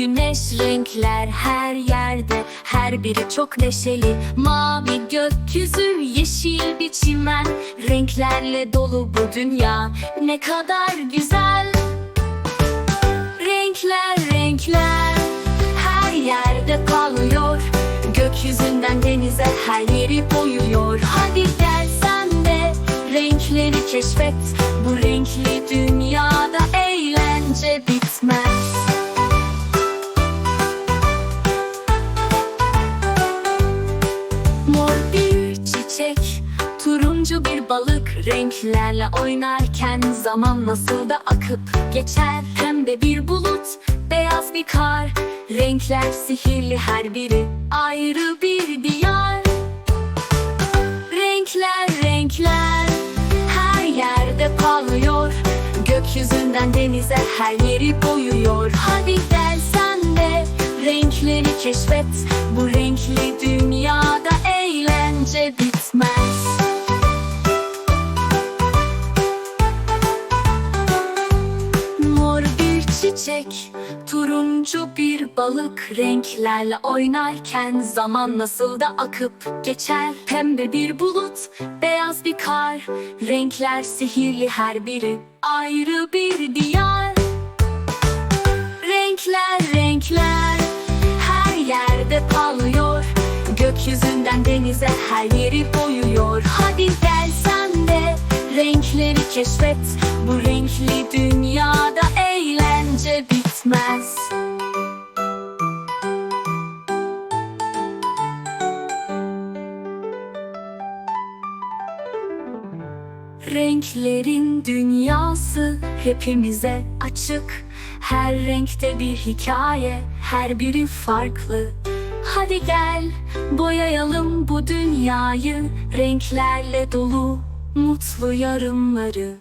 güneş renkler her yerde Her biri çok neşeli. Mavi gökyüzü yeşil bir çimen Renklerle dolu bu dünya. Ne kadar güzel. Renkler renkler her yerde parlıyor Gökyüzünden denize her yeri boyuyor Hadi gel sen de renkleri keşfet. Bu renkli dünyada eğlence bitmez. Mor bir çiçek, turuncu bir balık. Renklerle oynarken zaman nasıl da akıp geçer. Pembe bir bulut, beyaz bir kar. Renkler sihirli her biri ayrı bir diyar. Renkler renkler her yerde parlıyor Gökyüzünden denize her yeri boyuyor. Hadi gel sen de renkleri keşfet. Bu renkli dünyada eğlence bitmez çiçek, turuncu bir balık Renklerle oynarken zaman nasıl da akıp geçer. Pembe bir bulut, beyaz bir kar Renkler sihirli her biri ayrı bir diyar. Renkler renkler her yerde parlıyor. Gökyüzünden denize her yeri boyuyor. Hadi gel sen de renkleri keşfet Renklerin dünyası hepimize açık. Her renkte bir hikaye, her biri farklı. Hadi gel boyayalım bu dünyayı. Renklerle dolu mutlu yarınları